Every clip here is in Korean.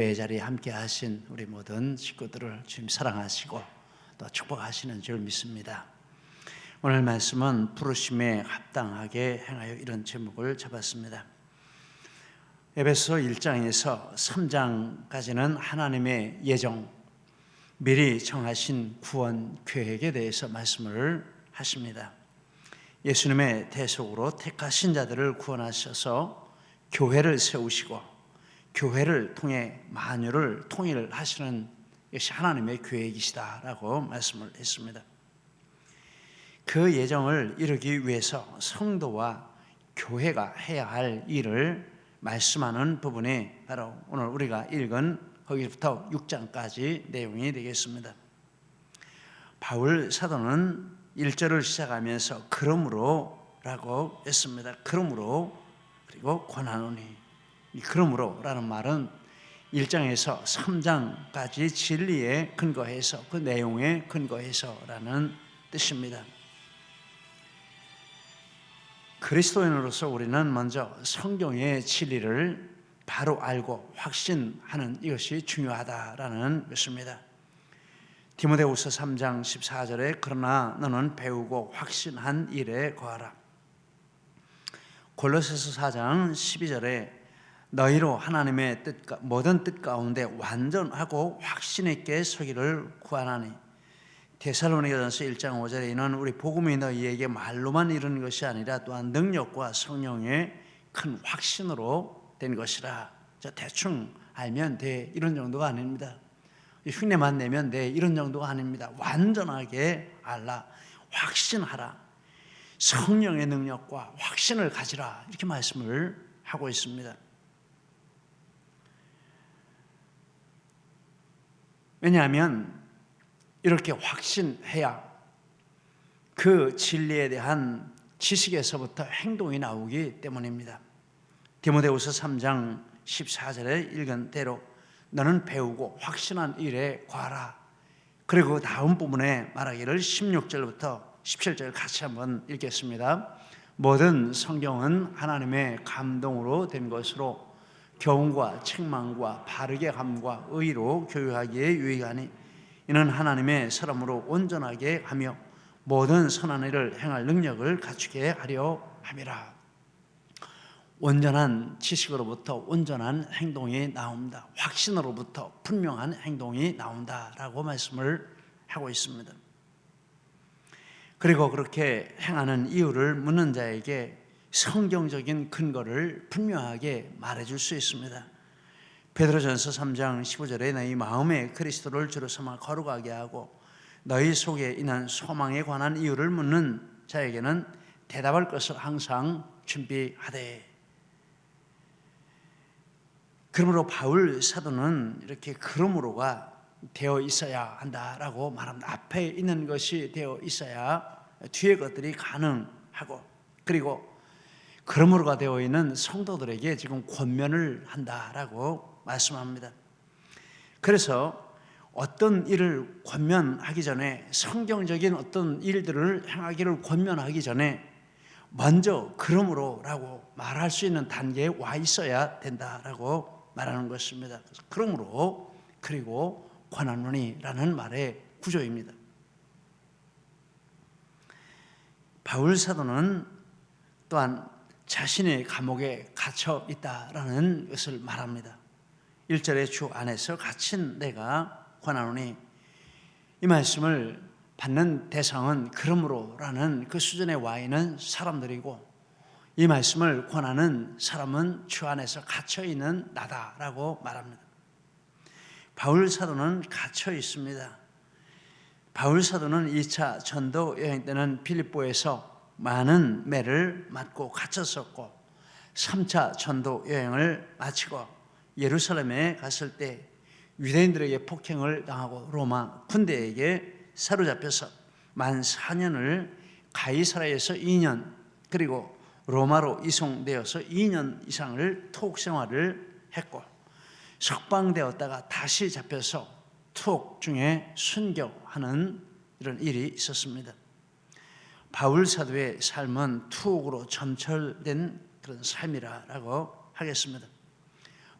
이 자리에 함께 하신 우리 모든 식구들을 주님 사랑하시고 또 축복하시는 줄 믿습니다. 오늘 말씀은 부르심에 합당하게 행하여 이런 제목을 잡았습니다. 에베소 1장에서 3장까지는 하나님의 예정, 미리 정하신 구원 계획에 대해서 말씀을 하십니다. 예수님의 대속으로 택하신 자들을 구원하셔서 교회를 세우시고 교회를 통해 만유를 통일하시는 것이 하나님의 계획이시다라고 말씀을 했습니다. 그 예정을 이루기 위해서 성도와 교회가 해야 할 일을 말씀하는 부분이 바로 오늘 우리가 읽은 거기부터 6장까지 내용이 되겠습니다. 바울 사도는 1절을 시작하면서 그러므로라고 했습니다. 그러므로 그리고 권하노니 그러므로라는 말은 1장에서 3장까지 진리에 근거해서 그 내용에 근거해서라는 뜻입니다. 그리스도인으로서 우리는 먼저 성경의 진리를 바로 알고 확신하는 이것이 중요하다라는 것입니다. 디모데후서 3장 14절에 그러나 너는 배우고 확신한 일에 거하라. 골로새서 4장 12절에 너희로 하나님의 뜻 모든 뜻 가운데 완전하고 확신 있게 서기를 구하나니 데살로니가전서 1장 5절에 이는 우리 복음이 너희에게 말로만 이르는 것이 아니라 또한 능력과 성령의 큰 확신으로 된 것이라. 저 대충 알면 돼 이런 정도가 아닙니다. 흉내만 내면 돼 이런 정도가 아닙니다. 완전하게 알라, 확신하라. 성령의 능력과 확신을 가지라 이렇게 말씀을 하고 있습니다. 왜냐하면 이렇게 확신해야 그 진리에 대한 지식에서부터 행동이 나오기 때문입니다. 디모데후서 3장 14절에 읽은 대로 너는 배우고 확신한 일에 과라. 그리고 다음 부분에 말하기를 16절부터 17절 같이 한번 읽겠습니다. 모든 성경은 하나님의 감동으로 된 것으로 교훈과 책망과 바르게 함과 의로 교육하기에 유익하니 이는 하나님의 사람으로 온전하게 하며 모든 선한 일을 행할 능력을 갖추게 하려 함이라. 온전한 지식으로부터 온전한 행동이 나옵니다. 확신으로부터 분명한 행동이 나온다라고 말씀을 하고 있습니다. 그리고 그렇게 행하는 이유를 묻는 자에게 성경적인 근거를 분명하게 말해줄 수 있습니다. 베드로전서 3장 15절에 너희 마음에 그리스도를 주로 삼아 거룩하게 하고 너희 속에 있는 소망에 관한 이유를 묻는 자에게는 대답할 것을 항상 준비하되 그러므로 바울 사도는 이렇게 그러므로가 되어 있어야 한다라고 말합니다. 앞에 있는 것이 되어 있어야 뒤에 것들이 가능하고 그리고 그러므로가 되어 있는 성도들에게 지금 권면을 한다라고 말씀합니다. 그래서 어떤 일을 권면하기 전에 성경적인 어떤 일들을 행하기를 권면하기 전에 먼저 그러므로라고 말할 수 있는 단계에 와 있어야 된다라고 말하는 것입니다. 그러므로 그리고 권하노니라는 말의 구조입니다. 바울 사도는 또한 자신의 감옥에 갇혀 있다라는 것을 말합니다. 1절의 주 안에서 갇힌 내가 권하노니 이 말씀을 받는 대상은 그러므로라는 그 수준에 와 있는 사람들이고 이 말씀을 권하는 사람은 주 안에서 갇혀 있는 나다라고 말합니다. 바울 사도는 갇혀 있습니다. 바울 사도는 2차 전도 여행 때는 필립보에서 많은 매를 맞고 갇혔었고 3차 전도 여행을 마치고 예루살렘에 갔을 때 유대인들에게 폭행을 당하고 로마 군대에게 사로잡혀서 만 4년을 가이사라에서 2년 그리고 로마로 이송되어서 2년 이상을 투옥 생활을 했고 석방되었다가 다시 잡혀서 투옥 중에 순교하는 이런 일이 있었습니다. 바울 사도의 삶은 투옥으로 점철된 그런 삶이라고 하겠습니다.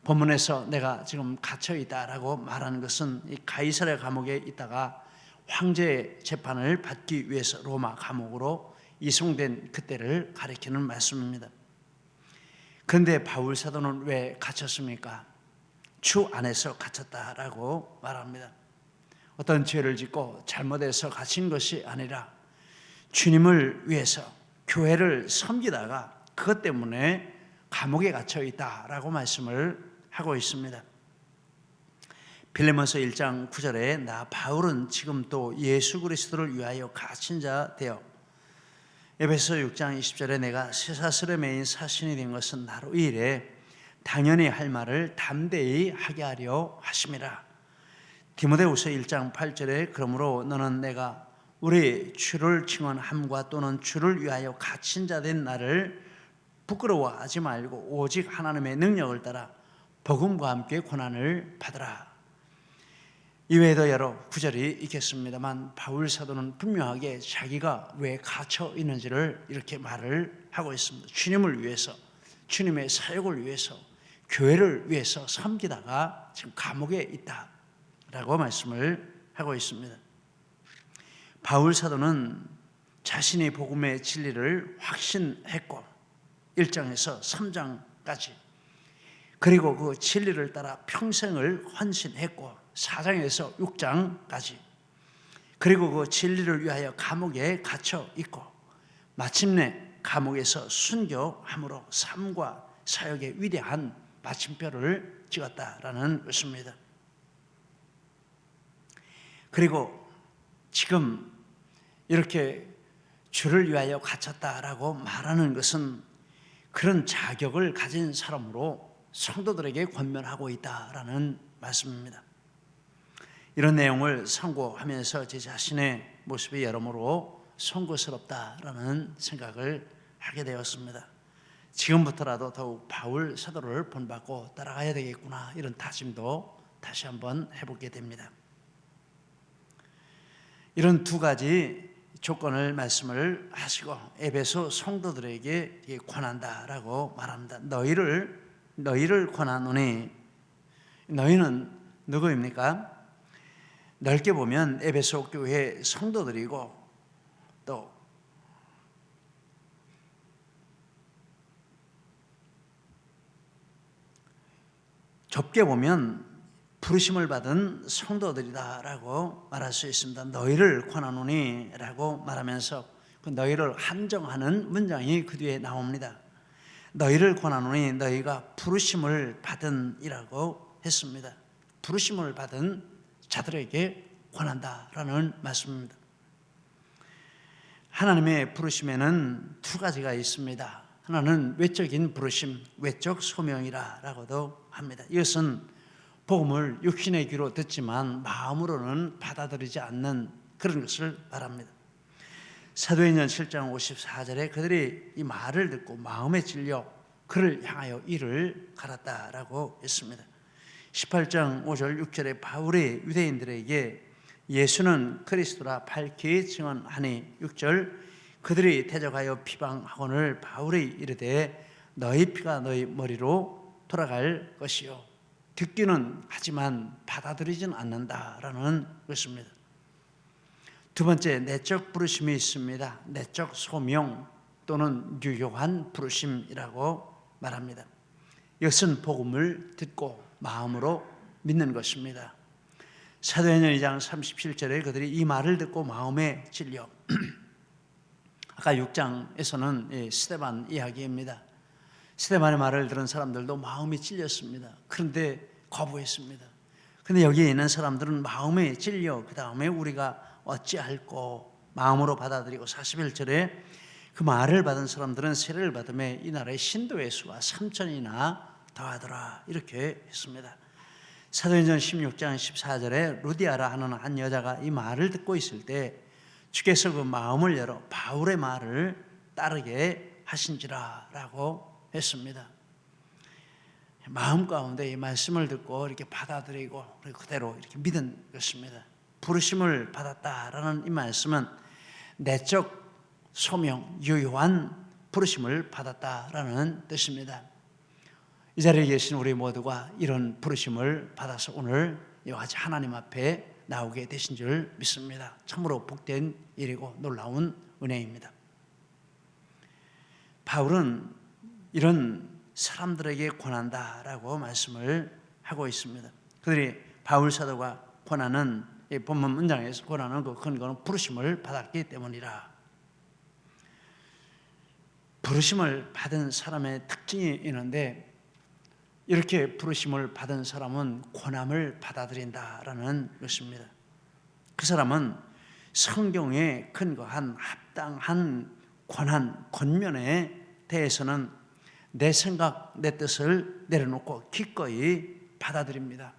본문에서 내가 지금 갇혀 있다라고 말하는 것은 이 가이사랴 감옥에 있다가 황제 재판을 받기 위해서 로마 감옥으로 이송된 그때를 가리키는 말씀입니다. 그런데 바울 사도는 왜 갇혔습니까? 주 안에서 갇혔다라고 말합니다. 어떤 죄를 짓고 잘못해서 갇힌 것이 아니라 주님을 위해서 교회를 섬기다가 그것 때문에 감옥에 갇혀 있다라고 말씀을 하고 있습니다. 빌레몬서 1장 9절에 나 바울은 지금 또 예수 그리스도를 위하여 갇힌 자 되어 에베소 6장 20절에 내가 쇠사슬에 매인 사신이 된 것은 나로 이래 당연히 할 말을 담대히 하게 하려 하심이라. 디모데후서 1장 8절에 그러므로 너는 내가 우리 주를 증언함과 또는 주를 위하여 갇힌 자 된 나를 부끄러워하지 말고 오직 하나님의 능력을 따라 복음과 함께 고난을 받으라. 이외에도 여러 구절이 있겠습니다만 바울 사도는 분명하게 자기가 왜 갇혀 있는지를 이렇게 말을 하고 있습니다. 주님을 위해서, 주님의 사역을 위해서, 교회를 위해서 섬기다가 지금 감옥에 있다라고 말씀을 하고 있습니다. 바울 사도는 자신이 복음의 진리를 확신했고 1장에서 3장까지 그리고 그 진리를 따라 평생을 헌신했고 4장에서 6장까지 그리고 그 진리를 위하여 감옥에 갇혀 있고 마침내 감옥에서 순교함으로 삶과 사역의 위대한 마침표를 찍었다라는 것입니다. 그리고 지금 이렇게 주를 위하여 갇혔다라고 말하는 것은 그런 자격을 가진 사람으로 성도들에게 권면하고 있다라는 말씀입니다. 이런 내용을 상고하면서 제 자신의 모습이 여러모로 송구스럽다라는 생각을 하게 되었습니다. 지금부터라도 더욱 바울 사도를 본받고 따라가야 되겠구나 이런 다짐도 다시 한번 해보게 됩니다. 이런 두 가지 조건을 말씀을 하시고 에베소 성도들에게 권한다라고 말합니다. 너희를 너희를 권하노니 너희는 누구입니까? 넓게 보면 에베소 교회 성도들이고 또 좁게 보면 부르심을 받은 성도들이다라고 말할 수 있습니다. 너희를 권하노니라고 말하면서 그 너희를 한정하는 문장이 그 뒤에 나옵니다. 너희를 권하노니 너희가 부르심을 받은이라고 했습니다. 부르심을 받은 자들에게 권한다라는 말씀입니다. 하나님의 부르심에는 두 가지가 있습니다. 하나는 외적인 부르심, 외적 소명이라고도 합니다. 이것은 복음을 육신의 귀로 듣지만 마음으로는 받아들이지 않는 그런 것을 말합니다. 사도행전 7장 54절에 그들이 이 말을 듣고 마음에 찔려 그를 향하여 이를 갈았다라고 했습니다. 18장 5절 6절에 바울이 유대인들에게 예수는 그리스도라 밝히 증언하니 6절 그들이 대적하여 비방하거늘 바울이 이르되 너희 피가 너희 머리로 돌아갈 것이요 듣기는 하지만 받아들이진 않는다라는 것입니다. 두 번째 내적 부르심이 있습니다. 내적 소명 또는 유효한 부르심이라고 말합니다. 이것은 복음을 듣고 마음으로 믿는 것입니다. 사도행전 2장 37절에 그들이 이 말을 듣고 마음에 찔려 아까 6장에서는 스테반 이야기입니다. 스테반의 말을 들은 사람들도 마음이 찔렸습니다. 그런데 거부했습니다. 근데 여기에 있는 사람들은 마음에 찔려 그 다음에 우리가 어찌할꼬 마음으로 받아들이고 41절에 그 말을 받은 사람들은 세례를 받음에 이 나라의 신도의 수가 3천이나 더하더라 이렇게 했습니다. 사도행전 16장 14절에 루디아라 하는 한 여자가 이 말을 듣고 있을 때 주께서 그 마음을 열어 바울의 말을 따르게 하신지라라고 했습니다. 마음 가운데 이 말씀을 듣고 이렇게 받아들이고 그대로 이렇게 믿은 것입니다. 부르심을 받았다라는 이 말씀은 내적 소명, 유효한 부르심을 받았다라는 뜻입니다. 이 자리에 계신 우리 모두가 이런 부르심을 받아서 오늘 같이 하나님 앞에 나오게 되신 줄 믿습니다. 참으로 복된 일이고 놀라운 은혜입니다. 바울은 이런 사람들에게 권한다라고 말씀을 하고 있습니다. 그들이 바울 사도가 권하는 이 본문 문장에서 권하는 그 근거는 부르심을 받았기 때문이라. 부르심을 받은 사람의 특징이 있는데 이렇게 부르심을 받은 사람은 권함을 받아들인다라는 것입니다. 그 사람은 성경에 근거한 합당한 권한, 권면에 대해서는 내 생각, 내 뜻을 내려놓고 기꺼이 받아들입니다.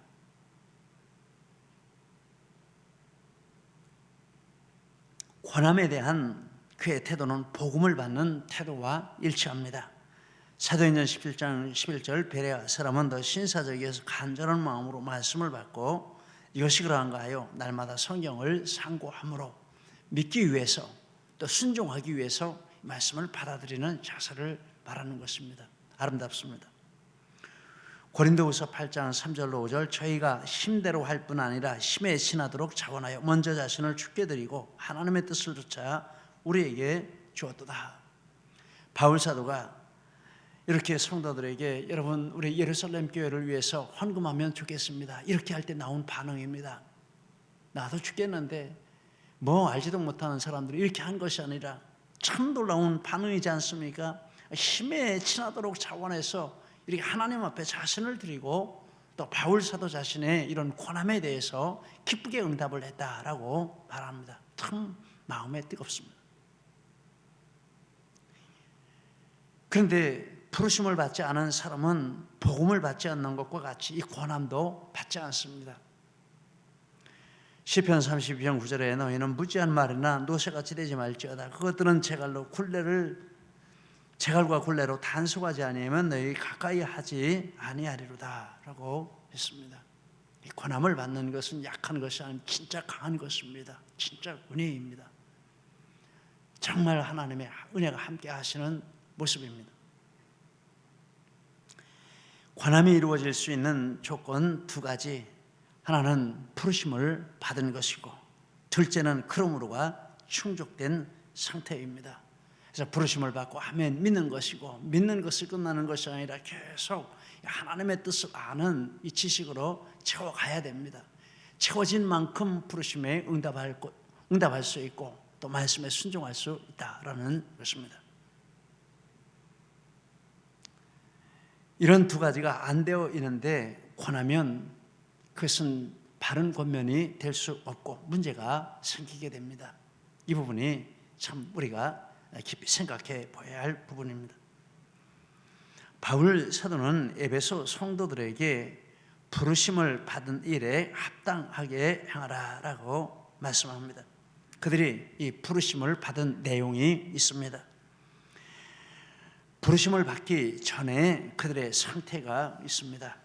권함에 대한 그의 태도는 복음을 받는 태도와 일치합니다. 사도행전 17장 11절 베레아 사람은 더 신사적이어서 간절한 마음으로 말씀을 받고 이것이 그러한가 하여 날마다 성경을 상고함으로 믿기 위해서 또 순종하기 위해서 말씀을 받아들이는 자세를 말하는 것입니다. 아름답습니다. 고린도후서 8장 3절로 5절 저희가 힘대로 할 뿐 아니라 힘에 신하도록 자원하여 먼저 자신을 죽게 드리고 하나님의 뜻을 쫓아 우리에게 주었도다. 바울 사도가 이렇게 성도들에게 여러분 우리 예루살렘 교회를 위해서 헌금하면 좋겠습니다. 이렇게 할 때 나온 반응입니다. 나도 죽겠는데 뭐 알지도 못하는 사람들이 이렇게 한 것이 아니라 참 놀라운 반응이지 않습니까? 힘에 친하도록 자원해서 이렇게 하나님 앞에 자신을 드리고 또 바울 사도 자신의 이런 권함에 대해서 기쁘게 응답을 했다라고 말합니다. 참 마음에 뜨겁습니다. 그런데 부르심을 받지 않은 사람은 복음을 받지 않는 것과 같이 이 권함도 받지 않습니다. 시편 32편 9절에 너희는 무지한 말이나 노새같이 되지 말지어다. 그것들은 제갈로 굴레를 제갈과 굴레로 단속하지 아니하면 너희 가까이 하지 아니하리로다라고 했습니다. 이 권함을 받는 것은 약한 것이 아닌 진짜 강한 것입니다. 진짜 은혜입니다. 정말 하나님의 은혜가 함께 하시는 모습입니다. 관함이 이루어질 수 있는 조건 두 가지. 하나는 부르심을 받은 것이고, 둘째는 그러므로가 충족된 상태입니다. 그래서 부르심을 받고 하면 믿는 것이고, 믿는 것을 끝나는 것이 아니라 계속 하나님의 뜻을 아는 이 지식으로 채워가야 됩니다. 채워진 만큼 부르심에 응답할, 응답할 수 있고, 또 말씀에 순종할 수 있다라는 것입니다. 이런 두 가지가 안 되어 있는데 권하면 그것은 바른 권면이 될 수 없고 문제가 생기게 됩니다. 이 부분이 참 우리가 깊이 생각해 보아야 할 부분입니다. 바울 사도는 에베소 성도들에게 부르심을 받은 일에 합당하게 행하라라고 말씀합니다. 그들이 이 부르심을 받은 내용이 있습니다. 부르심을 받기 전에 그들의 상태가 있습니다.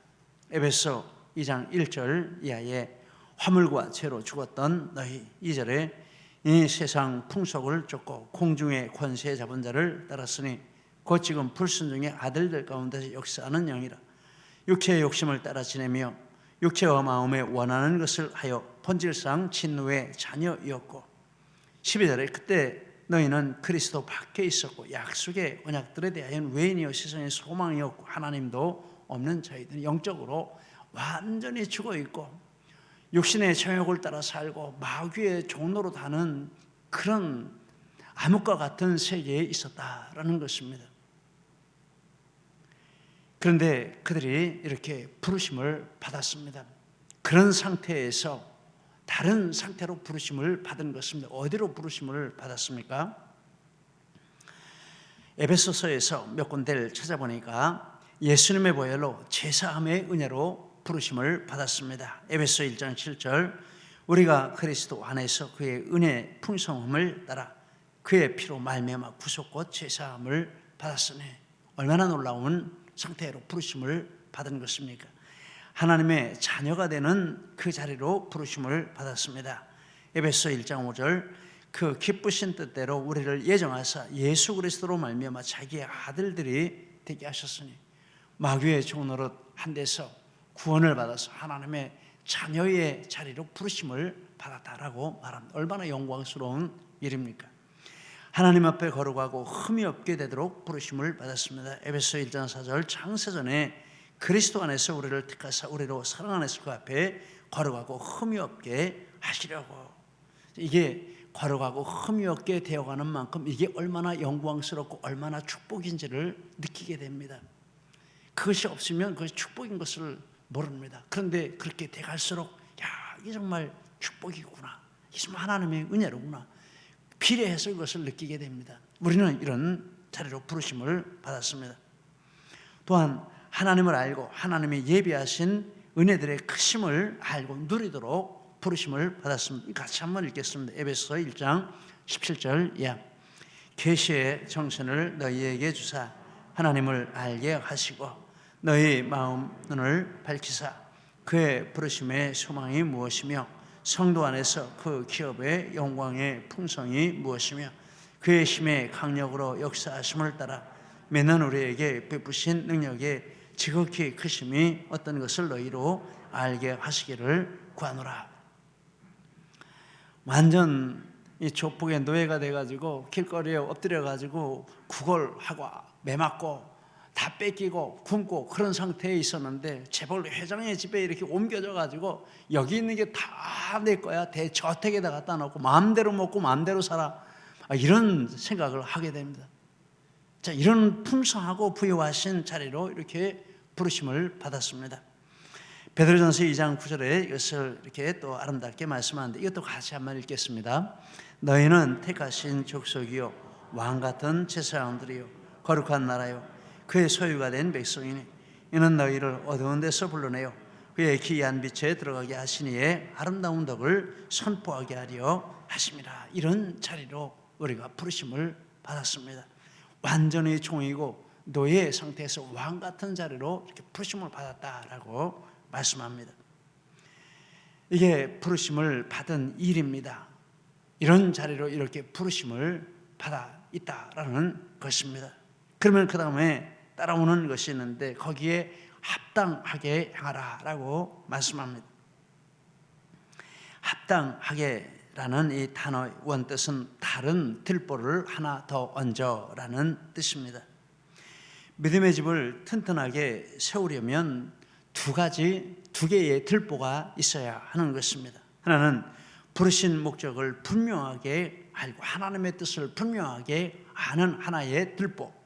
에베소 2장 1절 이하에 화물과 죄로 죽었던 너희 2절에 이 세상 풍속을 쫓고 공중의 권세 잡은 자를 따랐으니 곧 지금 불순종의 아들들 가운데서 역사하는 영이라. 육체의 욕심을 따라 지내며 육체와 마음에 원하는 것을 하여 본질상 진노의 자녀이었고 12절에 그때 너희는 그리스도 밖에 있었고 약속의 언약들에 대하여는 외인이요 세상의 소망이었고 하나님도 없는 자이들 영적으로 완전히 죽어 있고 육신의 정욕을 따라 살고 마귀의 종로로 다는 그런 암흑과 같은 세계에 있었다라는 것입니다. 그런데 그들이 이렇게 부르심을 받았습니다. 그런 상태에서 다른 상태로 부르심을 받은 것입니다. 어디로 부르심을 받았습니까? 에베소서에서 몇 군데를 찾아보니까 예수님의 보혈로 제사함의 은혜로 부르심을 받았습니다. 에베소 1장 7절 우리가 그리스도 안에서 그의 은혜 풍성함을 따라 그의 피로 말미암아 구속과 제사함을 받았으니 얼마나 놀라운 상태로 부르심을 받은 것입니까? 하나님의 자녀가 되는 그 자리로 부르심을 받았습니다. 에베소 1장 5절 그 기쁘신 뜻대로 우리를 예정하사 예수 그리스도로 말미암아 자기의 아들들이 되게 하셨으니 마귀의 종노릇 한 데서 구원을 받아서 하나님의 자녀의 자리로 부르심을 받았다라고 말합니다. 얼마나 영광스러운 일입니까? 하나님 앞에 거룩하고 흠이 없게 되도록 부르심을 받았습니다. 에베소 1장 4절 창세전에 그리스도 안에서 우리를 택하사 우리로 사랑 안에서 그 앞에 거룩하고 흠이 없게 하시려고 이게 거룩하고 흠이 없게 되어가는 만큼 이게 얼마나 영광스럽고 얼마나 축복인지를 느끼게 됩니다. 그것이 없으면 그것이 축복인 것을 모릅니다. 그런데 그렇게 돼갈수록 야 이게 정말 축복이구나. 이게 정말 하나님의 은혜로구나. 비례해서 그것을 느끼게 됩니다. 우리는 이런 자리로 부르심을 받았습니다. 또한 하나님을 알고 하나님의 예비하신 은혜들의 크심을 알고 누리도록 부르심을 받았습니다. 같이 한번 읽겠습니다. 에베소 1장 17절 이하. 계시의 정신을 너희에게 주사 하나님을 알게 하시고 너희 마음 눈을 밝히사 그의 부르심의 소망이 무엇이며 성도 안에서 그 기업의 영광의 풍성이 무엇이며 그의 힘의 강력으로 역사하심을 따라 매년 우리에게 베푸신 능력의 지극히 크심이 어떤 것을 너희로 알게 하시기를 구하노라. 완전 이 조폭의 노예가 돼가지고 길거리에 엎드려가지고 구걸하고 매맞고 다 뺏기고 굶고 그런 상태에 있었는데 재벌 회장의 집에 이렇게 옮겨져 가지고 여기 있는 게 다 내 거야 대저택에다 갖다 놓고 마음대로 먹고 마음대로 살아 아, 이런 생각을 하게 됩니다. 자 이런 풍성하고 부유하신 자리로 이렇게 부르심을 받았습니다. 베드로전서 2장 9절에 이것을 이렇게 또 아름답게 말씀하는데 이것도 같이 한번 읽겠습니다. 너희는 택하신 족속이요 왕 같은 제사장들이요 거룩한 나라요 그의 소유가 된 백성이니 이는 너희를 어두운 데서 불러내요 그의 기이한 빛에 들어가게 하시니에 아름다운 덕을 선포하게 하려 하심이라 이런 자리로 우리가 부르심을 받았습니다. 완전히 종이고 노예 상태에서 왕 같은 자리로 이렇게 부르심을 받았다라고 말씀합니다. 이게 부르심을 받은 일입니다. 이런 자리로 이렇게 부르심을 받아 있다라는 것입니다. 그러면 그 다음에 따라오는 것이 있는데 거기에 합당하게 향하라라고 말씀합니다. 합당하게라는 이 단어 원뜻은 다른 들보를 하나 더 얹어라는 뜻입니다. 믿음의 집을 튼튼하게 세우려면 두 가지 두 개의 들보가 있어야 하는 것입니다. 하나는 부르신 목적을 분명하게 알고 하나님의 뜻을 분명하게 아는 하나의 들보.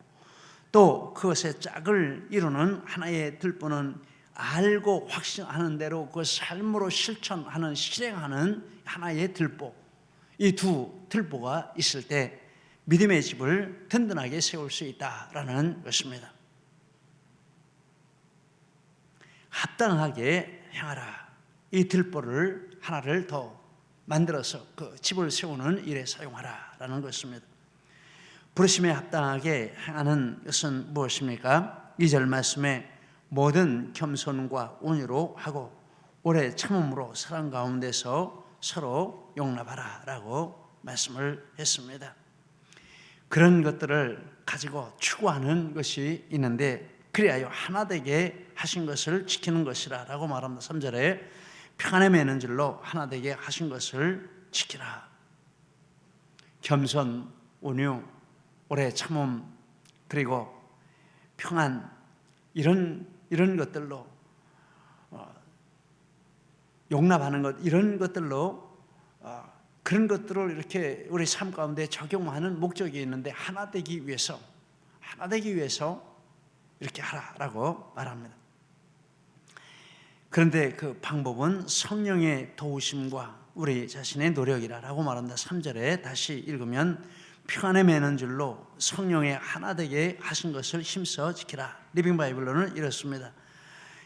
또 그것의 짝을 이루는 하나의 들보는 알고 확신하는 대로 그 삶으로 실천하는 실행하는 하나의 들보. 이 두 들보가 있을 때 믿음의 집을 든든하게 세울 수 있다라는 것입니다. 합당하게 향하라. 이 들보를 하나를 더 만들어서 그 집을 세우는 일에 사용하라라는 것입니다. 부르심에 합당하게 행하는 것은 무엇입니까? 2절 말씀에 모든 겸손과 온유로 하고 오래 참음으로 사랑 가운데서 서로 용납하라라고 말씀을 했습니다. 그런 것들을 가지고 추구하는 것이 있는데 그리하여 하나 되게 하신 것을 지키는 것이라라고 말합니다. 3절에 평안에 매는 줄로 하나 되게 하신 것을 지키라. 겸손, 온유, 오래 참음 그리고 평안 이런 이런 것들로 어, 용납하는 것 이런 것들로 어, 그런 것들을 이렇게 우리 삶 가운데 적용하는 목적이 있는데 하나 되기 위해서 하나 되기 위해서 이렇게 하라라고 말합니다. 그런데 그 방법은 성령의 도우심과 우리 자신의 노력이라고 말합니다. 3절에 다시 읽으면 평안에 매는 줄로 성령의 하나 되게 하신 것을 힘써 지키라. 리빙 바이블로는 이렇습니다.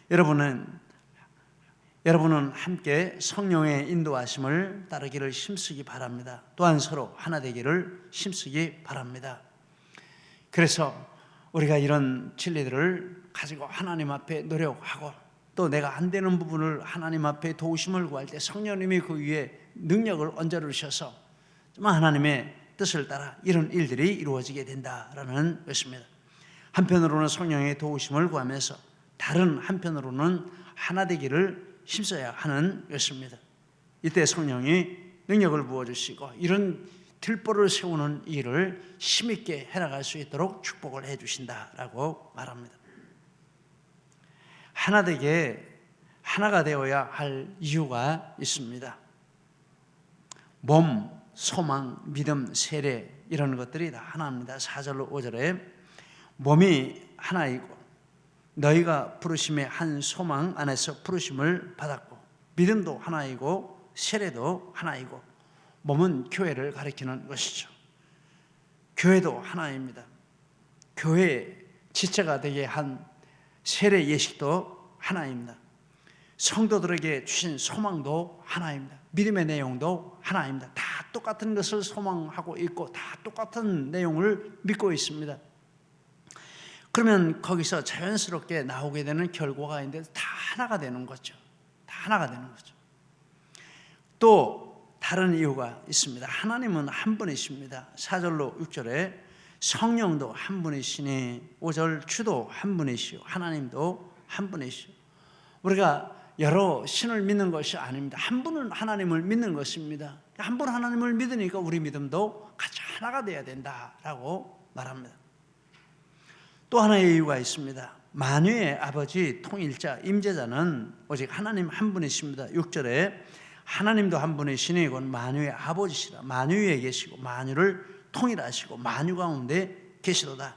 여러분은 여러분은 함께 성령의 인도하심을 따르기를 힘쓰기 바랍니다. 또한 서로 하나 되기를 힘쓰기 바랍니다. 그래서 우리가 이런 진리들을 가지고 하나님 앞에 노력하고 또 내가 안 되는 부분을 하나님 앞에 도우심을 구할 때 성령님이 그 위에 능력을 얹어 주셔서 하나님의 뜻을 따라 이런 일들이 이루어지게 된다라는 것입니다. 한편으로는 성령의 도우심을 구하면서 다른 한편으로는 하나 되기를 힘써야 하는 것입니다. 이때 성령이 능력을 부어 주시고 이런 들보를 세우는 일을 힘있게 해나갈 수 있도록 축복을 해 주신다라고 말합니다. 하나 되게 하나가 되어야 할 이유가 있습니다. 몸, 소망, 믿음, 세례 이런 것들이 다 하나입니다. 4절로 5절에 몸이 하나이고 너희가 부르심의 한 소망 안에서 부르심을 받았고 믿음도 하나이고 세례도 하나이고 몸은 교회를 가리키는 것이죠. 교회도 하나입니다. 교회 지체가 되게 한 세례 예식도 하나입니다. 성도들에게 주신 소망도 하나입니다. 믿음의 내용도 하나입니다. 다 똑같은 것을 소망하고 있고 다 똑같은 내용을 믿고 있습니다. 그러면 거기서 자연스럽게 나오게 되는 결과가 있는데 다 하나가 되는 거죠. 다 하나가 되는 거죠. 또 다른 이유가 있습니다. 하나님은 한 분이십니다. 4절로 6절에 성령도 한 분이시니 5절 주도 한 분이시오. 하나님도 한 분이시오. 우리가 여러 신을 믿는 것이 아닙니다. 한 분은 하나님을 믿는 것입니다. 한 분 하나님을 믿으니까 우리 믿음도 같이 하나가 돼야 된다라고 말합니다. 또 하나의 이유가 있습니다. 만유의 아버지 통일자 임재자는 오직 하나님 한 분이십니다. 6절에 하나님도 한 분이시니 이건 만유의 아버지시라. 만유에 계시고 만유를 통일하시고 만유 가운데 계시도다.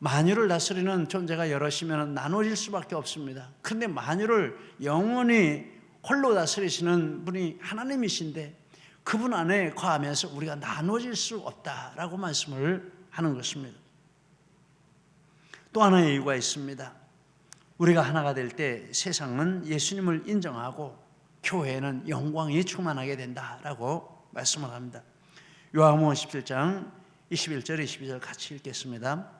만유를 다스리는 존재가 여럿이면 나눠질 수밖에 없습니다. 그런데 만유를 영원히 홀로 다스리시는 분이 하나님이신데 그분 안에 거하면서 우리가 나눠질 수 없다라고 말씀을 하는 것입니다. 또 하나의 이유가 있습니다. 우리가 하나가 될 때 세상은 예수님을 인정하고 교회는 영광이 충만하게 된다라고 말씀을 합니다. 요한복음 17장 21절 22절 같이 읽겠습니다.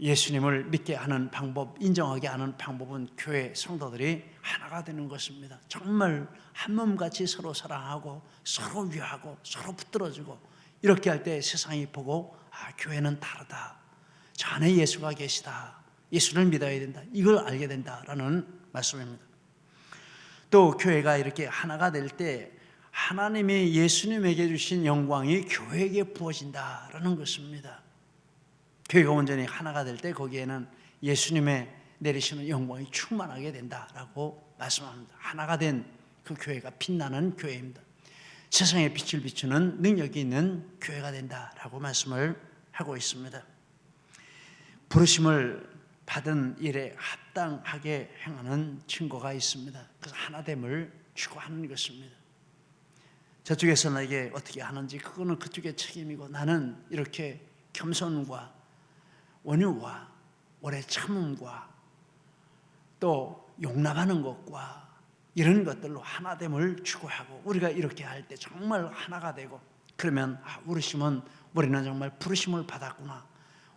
예수님을 믿게 하는 방법, 인정하게 하는 방법은 교회 성도들이 하나가 되는 것입니다. 정말 한 몸같이 서로 사랑하고 서로 위하고 서로 붙들어주고 이렇게 할 때 세상이 보고 아 교회는 다르다. 저 안에 예수가 계시다. 예수를 믿어야 된다. 이걸 알게 된다라는 말씀입니다. 또 교회가 이렇게 하나가 될 때 하나님이 예수님에게 주신 영광이 교회에게 부어진다라는 것입니다. 교회가 온전히 하나가 될 때 거기에는 예수님의 내리시는 영광이 충만하게 된다라고 말씀합니다. 하나가 된 그 교회가 빛나는 교회입니다. 세상에 빛을 비추는 능력이 있는 교회가 된다라고 말씀을 하고 있습니다. 부르심을 받은 일에 합당하게 행하는 증거가 있습니다. 그래서 하나됨을 추구하는 것입니다. 저쪽에서 나에게 어떻게 하는지 그거는 그쪽의 책임이고 나는 이렇게 겸손과 원유와 오래 참음과 또 용납하는 것과 이런 것들로 하나됨을 추구하고 우리가 이렇게 할 때 정말 하나가 되고 그러면 아, 우리 심은 우리는 정말 부르심을 받았구나.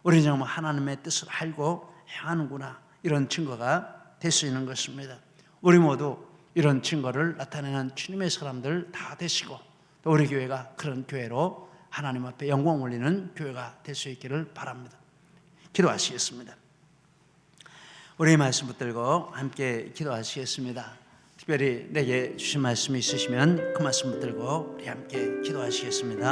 우리는 정말 하나님의 뜻을 알고 행하는구나. 이런 증거가 될 수 있는 것입니다. 우리 모두 이런 증거를 나타내는 주님의 사람들 다 되시고 또 우리 교회가 그런 교회로 하나님 앞에 영광 올리는 교회가 될 수 있기를 바랍니다. 기도하시겠습니다. 우리 말씀 붙들고 함께 기도하시겠습니다. 특별히 내게 주신 말씀이 있으시면 그 말씀 붙들고 우리 함께 기도하시겠습니다.